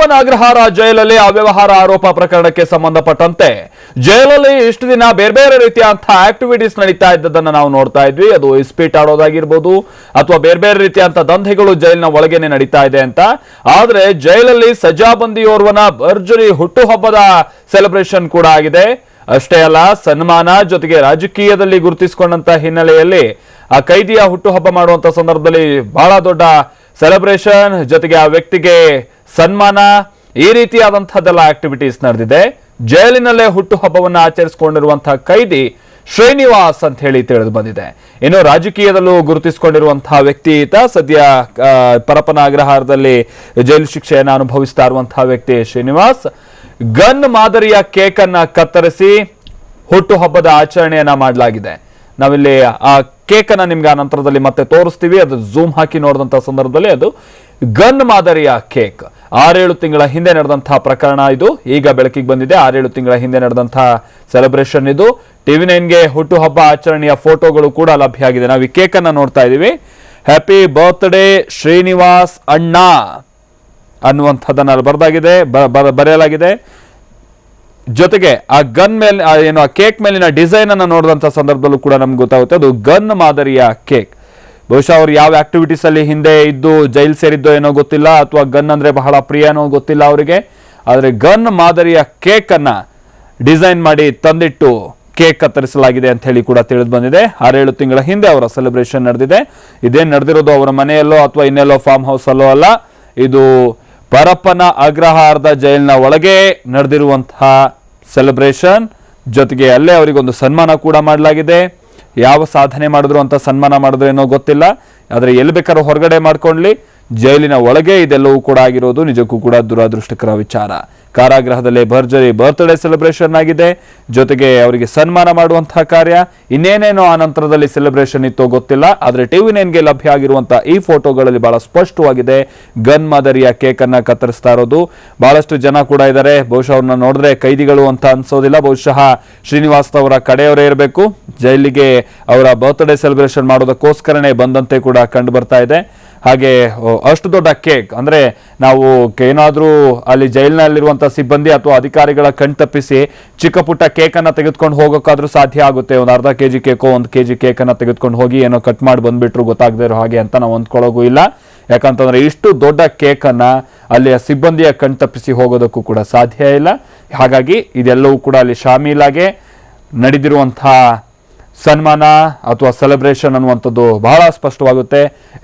ಪರಪ್ಪನ ಅಗ್ರಹಾರ ಜೈಲಲ್ಲಿ ಅವ್ಯವಹಾರ ಆರೋಪ ಪ್ರಕರಣಕ್ಕೆ ಸಂಬಂಧಪಟ್ಟಂತೆ ಜೈಲಲ್ಲಿ ಇಷ್ಟು ದಿನ ಬೇರೆ ಬೇರೆ ರೀತಿಯಂತಹ ಆಕ್ಟಿವಿಟೀಸ್ ನಡೀತಾ ಇದ್ದದನ್ನ ನಾವು ನೋಡ್ತಾ ಇದ್ವಿ. ಅದು ಇಸ್ಪೀಟ್ ಆಡೋದಾಗಿರ್ಬೋದು ಅಥವಾ ಬೇರೆ ಬೇರೆ ರೀತಿಯಂತ ದಂಧೆಗಳು ಜೈಲಿನ ಒಳಗೇನೆ ನಡೀತಾ ಇದೆ ಅಂತ. ಆದ್ರೆ ಜೈಲಲ್ಲಿ ಸಜಾಬಂದಿಯೋರ್ವನ ಭರ್ಜರಿ ಹುಟ್ಟುಹಬ್ಬದ ಸೆಲೆಬ್ರೇಷನ್ ಕೂಡ ಆಗಿದೆ. ಅಷ್ಟೇ ಅಲ್ಲ, ಸನ್ಮಾನ ಜೊತೆಗೆ ರಾಜಕೀಯದಲ್ಲಿ ಗುರುತಿಸಿಕೊಂಡಂತ ಹಿನ್ನೆಲೆಯಲ್ಲಿ ಆ ಕೈದಿಯ ಹುಟ್ಟುಹಬ್ಬ ಮಾಡುವಂತ ಸಂದರ್ಭದಲ್ಲಿ ಬಹಳ ದೊಡ್ಡ ಸೆಲೆಬ್ರೇಷನ್ ಜೊತೆಗೆ ಆ ವ್ಯಕ್ತಿಗೆ ಸನ್ಮಾನ ಈ ರೀತಿಯಾದಂತಹದ್ದೆಲ್ಲ ಆಕ್ಟಿವಿಟೀಸ್ ನಡೆದಿದೆ. ಜೈಲಿನಲ್ಲೇ ಹುಟ್ಟುಹಬ್ಬವನ್ನು ಆಚರಿಸಿಕೊಂಡಿರುವಂತಹ ಕೈದಿ ಶ್ರೀನಿವಾಸ್ ಅಂತ ಹೇಳಿ ತಿಳಿದು ಬಂದಿದೆ. ಇನ್ನು ರಾಜಕೀಯದಲ್ಲೂ ಗುರುತಿಸಿಕೊಂಡಿರುವಂತಹ ವ್ಯಕ್ತಿ ಈತ. ಸದ್ಯ ಪರಪನ ಅಗ್ರಹಾರದಲ್ಲಿ ಜೈಲು ಶಿಕ್ಷೆಯನ್ನು ಅನುಭವಿಸ್ತಾ ಇರುವಂತಹ ವ್ಯಕ್ತಿ ಶ್ರೀನಿವಾಸ್. ಗನ್ ಮಾದರಿಯ ಕೇಕ್ ಅನ್ನ ಕತ್ತರಿಸಿ ಹುಟ್ಟುಹಬ್ಬದ ಆಚರಣೆಯನ್ನ ಮಾಡಲಾಗಿದೆ. ನಾವಿಲ್ಲಿ ಆ ಕೇಕ್ ಅನ್ನ ನಿಮ್ಗೆ ಆ ನಂತರದಲ್ಲಿ ಮತ್ತೆ ತೋರಿಸ್ತೀವಿ. ಅದು ಝೂಮ್ ಹಾಕಿ ನೋಡಿದಂತ ಸಂದರ್ಭದಲ್ಲಿ ಅದು ಗನ್ ಮಾದರಿಯ ಕೇಕ್. ಆರೇಳು ತಿಂಗಳ ಹಿಂದೆ ನಡೆದಂತಹ ಪ್ರಕರಣ ಇದು. ಈಗ ಬೆಳಕಿಗೆ ಬಂದಿದೆ. ಆರೇಳು ತಿಂಗಳ ಹಿಂದೆ ನಡೆದಂತಹ ಸೆಲೆಬ್ರೇಷನ್ ಇದು. ಟಿವಿ ನೈನ್ಗೆ ಹುಟ್ಟುಹಬ್ಬ ಆಚರಣೆಯ ಫೋಟೋಗಳು ಕೂಡ ಲಭ್ಯ ಆಗಿದೆ ನಾವು ಈ ಕೇಕ್ ಅನ್ನ ನೋಡ್ತಾ ಇದೀವಿ ಹ್ಯಾಪಿ ಬರ್ತ್ಡೇ ಶ್ರೀನಿವಾಸ್ ಅಣ್ಣ ಅನ್ನುವಂಥದ್ದನ್ನ ಅಲ್ಲಿ ಬರೆದಾಗಿದೆ. ಬರೆಯಲಾಗಿದೆ. ಜೊತೆಗೆ ಆ ಗನ್ ಮೇಲೆ ಏನು, ಆ ಕೇಕ್ ಮೇಲಿನ ಡಿಸೈನ್ ಅನ್ನ ನೋಡಿದಂತ ಸಂದರ್ಭದಲ್ಲೂ ಕೂಡ ನಮ್ಗೆ ಗೊತ್ತಾಗುತ್ತೆ. ಅದು ಗನ್ ಮಾದರಿಯ ಕೇಕ್ ಬಹುಶಃ ಅವ್ರು ಯಾವ ಆಕ್ಟಿವಿಟೀಸ್ ಅಲ್ಲಿ ಹಿಂದೆ ಇದ್ದು ಜೈಲ್ ಸೇರಿದ್ದೋ ಏನೋ ಗೊತ್ತಿಲ್ಲ, ಅಥವಾ ಗನ್ ಅಂದ್ರೆ ಬಹಳ ಪ್ರಿಯನೋ ಗೊತ್ತಿಲ್ಲ ಅವರಿಗೆ. ಆದ್ರೆ ಗನ್ ಮಾದರಿಯ ಕೇಕ್ ಅನ್ನ ಡಿಸೈನ್ ಮಾಡಿ ತಂದಿಟ್ಟು ಕೇಕ್ ಕತ್ತರಿಸಲಾಗಿದೆ ಅಂತ ಹೇಳಿ ಕೂಡ ತಿಳಿದು ಬಂದಿದೆ. ಆರೇಳು ತಿಂಗಳ ಹಿಂದೆ ಅವರ ಸೆಲೆಬ್ರೇಷನ್ ನಡೆದಿದೆ. ಇದೇನ್ ನಡೆದಿರೋದು ಅವರ ಮನೆಯಲ್ಲೋ ಅಥವಾ ಇನ್ನೆಲ್ಲೋ ಫಾರ್ಮ್ ಹೌಸ್ ಅಲ್ಲೋ ಅಲ್ಲ, ಇದು ಪರಪ್ಪನ ಅಗ್ರಹಾರದ ಜೈಲಿನ ಒಳಗೆ ನಡೆದಿರುವಂತಹ ಸೆಲೆಬ್ರೇಷನ್ ಜೊತೆಗೆ ಅಲ್ಲೇ ಅವರಿಗೊಂದು ಸನ್ಮಾನ ಕೂಡ ಮಾಡಲಾಗಿದೆ. ಯಾವ ಸಾಧನೆ ಮಾಡಿದ್ರು ಅಂತ ಸನ್ಮಾನ ಮಾಡಿದ್ರು ಏನೋ ಗೊತ್ತಿಲ್ಲ. ಆದರೆ ಎಲ್ಲಿ ಬೇಕಾದ್ರೂ ಹೊರಗಡೆ ಮಾಡ್ಕೊಳ್ಳಿ. ಜೈಲಿನ ಒಳಗೆ ಇದೆಲ್ಲವೂ ಕೂಡ ಆಗಿರೋದು ನಿಜಕ್ಕೂ ಕೂಡ ದುರಾದೃಷ್ಟಕರ ವಿಚಾರ. ಕಾರಾಗೃಹದಲ್ಲೇ ಭರ್ಜರಿ ಬರ್ತ್ಡೇ ಸೆಲೆಬ್ರೇಷನ್ ಆಗಿದೆ. ಜೊತೆಗೆ ಅವರಿಗೆ ಸನ್ಮಾನ ಮಾಡುವಂತಹ ಕಾರ್ಯ. ಇನ್ನೇನೇನೋ ಆ ನಂತರದಲ್ಲಿ ಸೆಲೆಬ್ರೇಷನ್ ಇತ್ತೋ ಗೊತ್ತಿಲ್ಲ. ಆದರೆ ಟಿವಿ ನೈನ್ಗೆ ಲಭ್ಯ ಆಗಿರುವಂತಹ ಈ ಫೋಟೋಗಳಲ್ಲಿ ಬಹಳ ಸ್ಪಷ್ಟವಾಗಿದೆ. ಗನ್ ಮಾದರಿಯ ಕೇಕ್ ಅನ್ನ ಕತ್ತರಿಸ್ತಾ ಇರೋದು. ಬಹಳಷ್ಟು ಜನ ಕೂಡ ಇದ್ದಾರೆ ಬಹುಶಃ ಅವ್ರನ್ನ ನೋಡಿದ್ರೆ ಕೈದಿಗಳು ಅಂತ ಅನ್ಸೋದಿಲ್ಲ. ಬಹುಶಃ ಶ್ರೀನಿವಾಸ್ ಅವರ ಕಡೆಯವರೇ ಇರಬೇಕು. ಜೈಲಿಗೆ ಅವರ ಬರ್ತ್ಡೇ ಸೆಲೆಬ್ರೇಷನ್ ಮಾಡೋದಕ್ಕೋಸ್ಕರನೇ ಬಂದಂತೆ ಕೂಡ ಕಂಡು ಬರ್ತಾ ಇದೆ. ಹಾಗೆ ಅಷ್ಟು ದೊಡ್ಡ ಕೇಕ್, ಅಂದ್ರೆ ನಾವು ಏನಾದರೂ ಅಲ್ಲಿ ಜೈಲಿನಲ್ಲಿರುವಂತಹ ಸಿಬ್ಬಂದಿ ಅಥವಾ ಅಧಿಕಾರಿಗಳ ಕಣ್ ತಪ್ಪಿಸಿ ಚಿಕ್ಕ ಪುಟ್ಟ ಕೇಕ್ ಅನ್ನ ತೆಗೆದುಕೊಂಡು ಹೋಗೋಕ್ಕಾದ್ರೂ ಸಾಧ್ಯ ಆಗುತ್ತೆ. ಒಂದು ಅರ್ಧ ಕೆಜಿ ಕೇಕೋ, ಒಂದು ಕೆಜಿ ಕೇಕ್ ಅನ್ನ ತೆಗೆದುಕೊಂಡು ಹೋಗಿ ಏನೋ ಕಟ್ ಮಾಡಿ ಬಂದ್ಬಿಟ್ರು, ಗೊತ್ತಾಗದೇ ಇರೋ ಹಾಗೆ ಅಂತ ನಾವು ಅಂದ್ಕೊಳ್ಳೋಗೂ ಇಲ್ಲ. ಯಾಕಂತಂದ್ರೆ ಇಷ್ಟು ದೊಡ್ಡ ಕೇಕ್ ಅನ್ನ ಅಲ್ಲಿಯ ಸಿಬ್ಬಂದಿಯ ಕಣ್ ತಪ್ಪಿಸಿ ಹೋಗೋದಕ್ಕೂ ಕೂಡ ಸಾಧ್ಯ ಇಲ್ಲ. ಹಾಗಾಗಿ ಇದೆಲ್ಲವೂ ಕೂಡ ಅಲ್ಲಿ ಶಾಮೀಲಾಗೆ ನಡೆದಿರುವಂತಹ ಸನ್ಮಾನ ಅಥವಾ ಸೆಲೆಬ್ರೇಷನ್ ಅನ್ನುವಂಥದ್ದು ಬಹಳ ಸ್ಪಷ್ಟವಾಗುತ್ತೆ.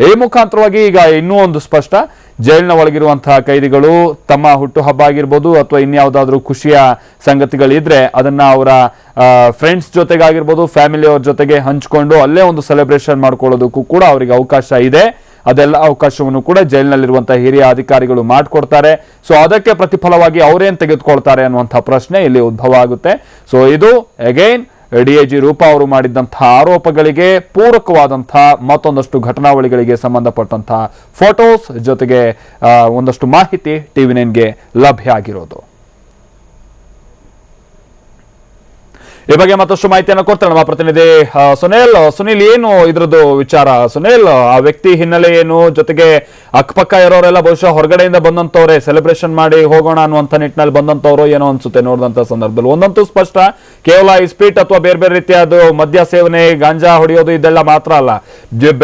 ಈ ಮುಖಾಂತರವಾಗಿ ಈಗ ಇನ್ನೂ ಒಂದು ಸ್ಪಷ್ಟ, ಜೈಲಿನ ಒಳಗಿರುವಂತಹ ಕೈದಿಗಳು ತಮ್ಮ ಹುಟ್ಟುಹಬ್ಬ ಆಗಿರ್ಬೋದು ಅಥವಾ ಇನ್ಯಾವುದಾದ್ರೂ ಖುಷಿಯ ಸಂಗತಿಗಳಿದ್ರೆ ಅದನ್ನ ಅವರ ಫ್ರೆಂಡ್ಸ್ ಜೊತೆಗಾಗಿರ್ಬೋದು ಫ್ಯಾಮಿಲಿಯವ್ರ ಜೊತೆಗೆ ಹಂಚಿಕೊಂಡು ಅಲ್ಲೇ ಒಂದು ಸೆಲೆಬ್ರೇಷನ್ ಮಾಡ್ಕೊಳ್ಳೋದಕ್ಕೂ ಕೂಡ ಅವರಿಗೆ ಅವಕಾಶ ಇದೆ. ಅದೆಲ್ಲ ಅವಕಾಶವನ್ನು ಕೂಡ ಜೈಲಿನಲ್ಲಿರುವಂತಹ ಹಿರಿಯ ಅಧಿಕಾರಿಗಳು ಮಾಡಿಕೊಡ್ತಾರೆ. ಸೊ ಅದಕ್ಕೆ ಪ್ರತಿಫಲವಾಗಿ ಅವರೇನ್ ತೆಗೆದುಕೊಳ್ತಾರೆ ಅನ್ನುವಂಥ ಪ್ರಶ್ನೆ ಇಲ್ಲಿ ಉದ್ಭವ ಆಗುತ್ತೆ. ಸೊ ಇದು ಅಗೈನ್ ಡಿಐಜಿ ರೂಪಾ ಅವರು ಮಾಡಿದ್ದಂತಹ ಆರೋಪಗಳಿಗೆ ಪೂರಕವಾದಂತಹ ಮತ್ತೊಂದಷ್ಟು ಘಟನಾವಳಿಗಳಿಗೆ ಸಂಬಂಧಪಟ್ಟಂತಹ ಫೋಟೋಸ್ ಜೊತೆಗೆ ಒಂದಷ್ಟು ಮಾಹಿತಿ ಟಿವಿ ನೈನ್ಗೆ ಲಭ್ಯ ಆಗಿರೋದು. ಈ ಬಗ್ಗೆ ಮತ್ತಷ್ಟು ಮಾಹಿತಿಯನ್ನು ಕೊಡ್ತಾರೆ ನಮ್ಮ ಪ್ರತಿನಿಧಿ ಸುನೀಲ್. ಸುನಿಲ್, ಏನು ಇದ್ರದ್ದು ವಿಚಾರ? ಸುನಿಲ್, ಆ ವ್ಯಕ್ತಿ ಹಿನ್ನೆಲೆ ಏನು? ಜೊತೆಗೆ ಅಕ್ಕಪಕ್ಕ ಇರೋರೆಲ್ಲ ಬಹುಶಃ ಹೊರಗಡೆಯಿಂದ ಬಂದಂತವ್ರೆ ಸೆಲೆಬ್ರೇಷನ್ ಮಾಡಿ ಹೋಗೋಣ ಅನ್ನುವಂಥ ನಿಟ್ಟಿನಲ್ಲಿ ಬಂದಂತವ್ರು ಏನೋ ಅನ್ಸುತ್ತೆ ನೋಡಿದಂತ ಸಂದರ್ಭದಲ್ಲಿ. ಒಂದಂತೂ ಸ್ಪಷ್ಟ, ಕೇವಲ ಇಸ್ಪೀಟ್ ಅಥವಾ ಬೇರೆ ಬೇರೆ ರೀತಿಯಾದ ಮದ್ಯ ಸೇವನೆ, ಗಾಂಜಾ ಹೊಡೆಯೋದು ಇದೆಲ್ಲ ಮಾತ್ರ ಅಲ್ಲ.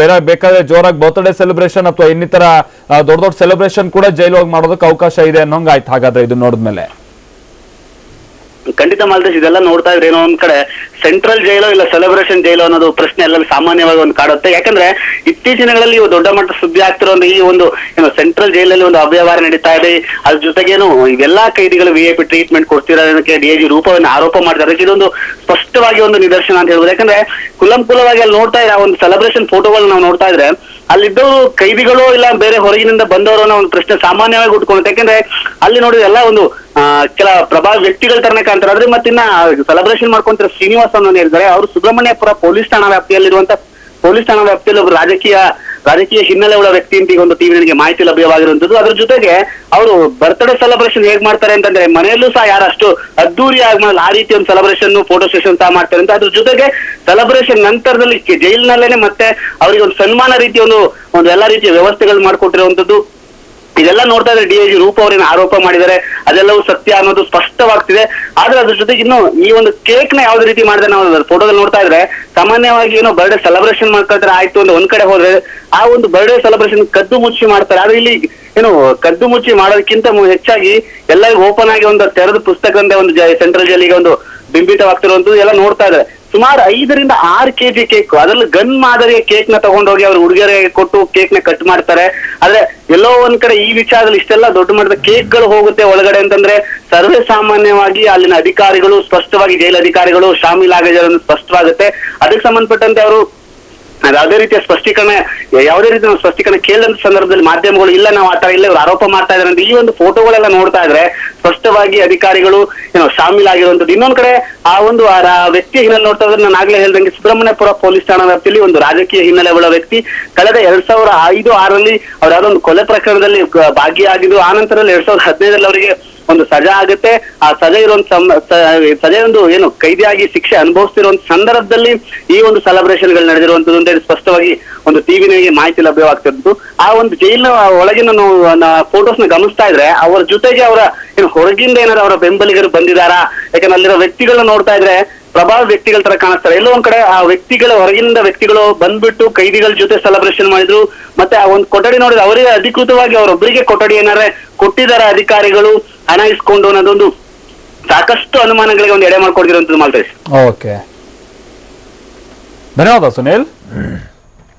ಬೇರೆ ಬೇಕಾದ್ರೆ ಜೋರಾಗಿ ಬರ್ತ್ಡೇ ಸೆಲೆಬ್ರೇಷನ್ ಅಥವಾ ಇನ್ನಿತರ ದೊಡ್ಡ ದೊಡ್ಡ ಸೆಲೆಬ್ರೇಷನ್ ಕೂಡ ಜೈಲು ಹೋಗಿ ಮಾಡೋದಕ್ಕೆ ಅವಕಾಶ ಇದೆ ಅನ್ನೋಂಗಾಯ್ತು. ಹಾಗಾದ್ರೆ ಇದು ನೋಡಿದ್ಮೇಲೆ. ಖಂಡಿತ ಮಾಲ್ದೇಶ್, ಇದೆಲ್ಲ ನೋಡ್ತಾ ಇದ್ರೆ ಏನೋ ಒಂದ್ ಕಡೆ ಸೆಂಟ್ರಲ್ ಜೈಲು ಇಲ್ಲ ಸೆಲೆಬ್ರೇಷನ್ ಜೈಲು ಅನ್ನೋದು ಪ್ರಶ್ನೆ ಎಲ್ಲ ಸಾಮಾನ್ಯವಾಗಿ ಒಂದು ಕಾಡುತ್ತೆ. ಯಾಕಂದ್ರೆ ಇತ್ತೀಚಿನ ದಿನಗಳಲ್ಲಿ ಇವು ದೊಡ್ಡ ಮಟ್ಟ ಸುದ್ದಿ ಆಗ್ತಿರೋ ಈ ಒಂದು, ಏನು ಸೆಂಟ್ರಲ್ ಜೈಲಲ್ಲಿ ಒಂದು ಅವ್ಯವಹಾರ ನಡೀತಾ ಇದೆ. ಅದ್ರ ಜೊತೆಗೇನು ಇವೆಲ್ಲಾ ಕೈದಿಗಳು ವಿ ಐ ಪಿ ಟ್ರೀಟ್ಮೆಂಟ್ ಕೊಡ್ತಿರೋದಕ್ಕೆ ಡಿ ಜಿ ರೂಪವನ್ನು ಆರೋಪ ಮಾಡಿದ್ದಾರೆ ಅದಕ್ಕೆ ಇದೊಂದು ಸ್ಪಷ್ಟವಾಗಿ ಒಂದು ನಿದರ್ಶನ ಅಂತ ಹೇಳ್ಬೋದು. ಯಾಕಂದ್ರೆ ಕುಲಂ ಕುಲವಾಗಿ ಅಲ್ಲಿ ನೋಡ್ತಾ ಇದ್ರೆ ಒಂದು ಸೆಲೆಬ್ರೇಷನ್ ಫೋಟೋಗಳನ್ನ ನಾವು ನೋಡ್ತಾ ಇದ್ರೆ ಅಲ್ಲಿದ್ದವರು ಕೈದಿಗಳು ಇಲ್ಲ ಬೇರೆ ಹೊರಗಿನಿಂದ ಬಂದವರನ್ನ ಒಂದು ಪ್ರಶ್ನೆ ಸಾಮಾನ್ಯವಾಗಿ ಉಟ್ಕೊಂಡು ಯಾಕಂದ್ರೆ ಅಲ್ಲಿ ನೋಡಿದ್ರೆ ಎಲ್ಲ ಒಂದು ಕೆಲ ಪ್ರಭಾವ ವ್ಯಕ್ತಿಗಳ ತರನೇ ಕಾಣ್ತಾರೆ. ಆದ್ರೆ ಮತ್ತಿನ್ನ ಸೆಲೆಬ್ರೇಷನ್ ಮಾಡ್ಕೊಂತಾರೆ ಶ್ರೀನಿವಾಸ್ ಅನ್ನೋ ಹೇಳಿದ್ದಾರೆ. ಅವರು ಸುಬ್ರಹ್ಮಣ್ಯಪುರ ಪೊಲೀಸ್ ಠಾಣಾ ವ್ಯಾಪ್ತಿಯಲ್ಲಿರುವಂತ ಪೊಲೀಸ್ ಠಾಣಾ ವ್ಯಾಪ್ತಿಯಲ್ಲಿ ಒಬ್ಬ ರಾಜಕೀಯ ರಾಜಕೀಯ ಹಿನ್ನೆಲೆ ಉಳ್ಳ ವ್ಯಕ್ತಿ ಅಂತ ಈಗ ಒಂದು ಟಿವಿ ನನಗೆ ಮಾಹಿತಿ ಲಭ್ಯವಾಗಿರುವಂತದ್ದು ಅದ್ರ ಜೊತೆಗೆ ಅವರು ಬರ್ತ್ಡೇ ಸೆಲೆಬ್ರೇಷನ್ ಹೇಗ್ ಮಾಡ್ತಾರೆ ಅಂತಂದ್ರೆ ಮನೆಯಲ್ಲೂ ಸಹ ಯಾರು ಅಷ್ಟು ಅದ್ದೂರಿ ಆಗಿ ಮಾಡಲ್ಲ ಆ ರೀತಿ ಒಂದು ಸೆಲೆಬ್ರೇಷನ್ ಫೋಟೋ ಸೆಷನ್ ಸಹ ಮಾಡ್ತಾರೆ ಅಂತ. ಅದ್ರ ಜೊತೆಗೆ ಸೆಲೆಬ್ರೇಷನ್ ನಂತರದಲ್ಲಿ ಜೈಲಿನಲ್ಲೇನೆ ಮತ್ತೆ ಅವರಿಗೆ ಒಂದು ಸನ್ಮಾನ ರೀತಿಯ ಒಂದು ಒಂದು ಎಲ್ಲಾ ರೀತಿಯ ವ್ಯವಸ್ಥೆಗಳು ಮಾಡಿಕೊಟ್ಟಿರುವಂತದ್ದು ಇದೆಲ್ಲ ನೋಡ್ತಾ ಇದ್ರೆ ಡಿಐಜಿ ರೂಪ ಅವರೇನು ಆರೋಪ ಮಾಡಿದ್ದಾರೆ, ಅದೆಲ್ಲವೂ ಸತ್ಯ ಅನ್ನೋದು ಸ್ಪಷ್ಟವಾಗ್ತಿದೆ. ಆದ್ರೆ ಅದ್ರ ಜೊತೆಗೆ ಇನ್ನು ಈ ಒಂದು ಕೇಕ್ನ ಯಾವ್ದು ರೀತಿ ಮಾಡಿದ್ರೆ ನಾವು ಫೋಟೋದಲ್ಲಿ ನೋಡ್ತಾ ಇದ್ರೆ, ಸಾಮಾನ್ಯವಾಗಿ ಏನೋ ಬರ್ಡೇ ಸೆಲೆಬ್ರೇಷನ್ ಮಾಡ್ಕೊಳ್ತಾರೆ, ಆಯ್ತು ಅಂತ ಒಂದ್ ಕಡೆ ಹೋದ್ರೆ, ಆ ಒಂದು ಬರ್ಡೇ ಸೆಲೆಬ್ರೇಷನ್ ಕದ್ದು ಮುಚ್ಚಿ ಮಾಡ್ತಾರೆ. ಆದ್ರೆ ಇಲ್ಲಿ ಏನು ಕದ್ದು ಮುಚ್ಚಿ ಮಾಡೋದಕ್ಕಿಂತ ಹೆಚ್ಚಾಗಿ ಎಲ್ಲರಿಗೂ ಓಪನ್ ಆಗಿ ಒಂದು ತೆರೆದ ಪುಸ್ತಕದಂತೆ ಒಂದು ಸೆಂಟ್ರಲ್ ಜೈಲಿಗೆ ಒಂದು ಬಿಂಬಿತವಾಗ್ತಿರುವಂತದ್ದು ಎಲ್ಲ ನೋಡ್ತಾ ಇದ್ದಾರೆ. ಸುಮಾರು ಐದರಿಂದ ಆರು ಕೆಜಿ ಕೇಕ್. ಅದ್ರಲ್ಲಿ ಗನ್ ಮಾದರಿಯ ಕೇಕ್ನ ತಗೊಂಡೋಗಿ ಅವ್ರು ಹುಡುಗರಿಗೆ ಕೊಟ್ಟು ಕೇಕ್ನ ಕಟ್ ಮಾಡ್ತಾರೆ. ಆದ್ರೆ ಎಲ್ಲೋ ಒಂದ್ ಕಡೆ ಈ ವಿಚಾರದಲ್ಲಿ ಇಷ್ಟೆಲ್ಲ ದೊಡ್ಡ ಮಟ್ಟದ ಕೇಕ್ಗಳು ಹೋಗುತ್ತೆ ಒಳಗಡೆ ಅಂತಂದ್ರೆ ಸರ್ವೇ ಸಾಮಾನ್ಯವಾಗಿ ಅಲ್ಲಿನ ಅಧಿಕಾರಿಗಳು, ಸ್ಪಷ್ಟವಾಗಿ ಜೈಲು ಅಧಿಕಾರಿಗಳು ಶಾಮೀಲಾಗಿದ್ದಾರೆ ಸ್ಪಷ್ಟವಾಗುತ್ತೆ. ಅದಕ್ಕೆ ಸಂಬಂಧಪಟ್ಟಂತೆ ಅವರು ಅದು ಯಾವುದೇ ರೀತಿಯ ಸ್ಪಷ್ಟೀಕರಣ, ಯಾವುದೇ ರೀತಿಯ ನಾವು ಸ್ಪಷ್ಟೀಕರಣ ಕೇಳಿದಂತ ಸಂದರ್ಭದಲ್ಲಿ ಮಾಧ್ಯಮಗಳು ಇಲ್ಲ, ನಾವು ಆತರ ಇಲ್ಲ ಇವ್ರು ಆರೋಪ ಮಾಡ್ತಾ ಇದಾರೆ ಅಂತ ಈ ಒಂದು ಫೋಟೋಗಳೆಲ್ಲ ನೋಡ್ತಾ ಇದ್ರೆ ಸ್ಪಷ್ಟವಾಗಿ ಅಧಿಕಾರಿಗಳು ಏನೋ ಶಾಮೀಲಾಗಿರುವಂತದ್ದು ಇನ್ನೊಂದ್ ಕಡೆ ಆ ಒಂದು, ಆ ವ್ಯಕ್ತಿಯ ಹಿನ್ನೆಲೆ ನೋಡ್ತಾ ಇದ್ರೆ ನಾನು ಆಗ್ಲೇ ಹೇಳ್ದಂಗೆ ಸುಬ್ರಹ್ಮಣ್ಯಪುರ ಪೊಲೀಸ್ ಠಾಣಾ ವ್ಯಾಪ್ತಿಯಲ್ಲಿ ಒಂದು ರಾಜಕೀಯ ಹಿನ್ನೆಲೆ ಉಳ್ಳ ವ್ಯಕ್ತಿ. ಕಳೆದ ಎರಡ್ ಸಾವಿರ ಐದು, ಆರರಲ್ಲಿ ಅವ್ರ ಯಾವ್ದೋ ಕೊಲೆ ಪ್ರಕರಣದಲ್ಲಿ ಭಾಗಿಯಾಗಿದ್ದು, ಆ ನಂತರದಲ್ಲಿ ಎರಡ್ ಸಾವಿರದ ಹದಿನೈದರಲ್ಲಿ ಅವರಿಗೆ ಒಂದು ಸಜಾ ಆಗುತ್ತೆ. ಆ ಸಜೆ ಇರುವಂತ ಸಜೆ ಒಂದು ಏನು ಕೈದಿಯಾಗಿ ಶಿಕ್ಷೆ ಅನುಭವಿಸ್ತಿರುವಂತ ಸಂದರ್ಭದಲ್ಲಿ ಈ ಒಂದು ಸೆಲೆಬ್ರೇಷನ್ಗಳು ನಡೆದಿರುವಂತದ್ದು ಅಂತ ಸ್ಪಷ್ಟವಾಗಿ ಒಂದು ಟಿವಿನಿಗೆ ಮಾಹಿತಿ ಲಭ್ಯವಾಗ್ತಿದ್ದು ಆ ಒಂದು ಜೈಲಿನ ಒಳಗಿನ ಫೋಟೋಸ್ನ ಗಮನಿಸ್ತಾ ಇದ್ರೆ ಅವರ ಜೊತೆಗೆ ಅವರ ಏನು ಹೊರಗಿಂದ ಏನಾದ್ರು ಅವರ ಬೆಂಬಲಿಗರು ಬಂದಿದಾರಾ? ಯಾಕಂದ್ರೆ ಅಲ್ಲಿರೋ ವ್ಯಕ್ತಿಗಳನ್ನ ನೋಡ್ತಾ ಇದ್ರೆ ಪ್ರಭಾವ ವ್ಯಕ್ತಿಗಳ ತರ ಕಾಣಿಸ್ತಾರೆ. ಎಲ್ಲೋ ಒಂದ್ ಕಡೆ ಆ ವ್ಯಕ್ತಿಗಳ ಹೊರಗಿಂದ ವ್ಯಕ್ತಿಗಳು ಬಂದ್ಬಿಟ್ಟು ಕೈದಿಗಳ ಜೊತೆ ಸೆಲೆಬ್ರೇಷನ್ ಮಾಡಿದ್ರು. ಮತ್ತೆ ಆ ಒಂದು ಕೊಠಡಿ ನೋಡಿದ್ರೆ ಅವರಿಗೆ ಅಧಿಕೃತವಾಗಿ ಅವರೊಬ್ಬರಿಗೆ ಕೊಠಡಿ ಏನಾರೆ ಕೊಟ್ಟಿದ್ದಾರೆ ಅಧಿಕಾರಿಗಳು ಹಣ ಇಸ್ಕೊಂಡು ಅನ್ನೋದೊಂದು ಸಾಕಷ್ಟು ಅನುಮಾನಗಳಿಗೆ ಒಂದು ಎಡೆ ಮಾಡ್ಕೊಡ್ತಿರುವಂತದ್ದು ಮಾಲ್ತೇಶ್. ಓಕೆ ಧನ್ಯವಾದ ಸುನೀಲ್.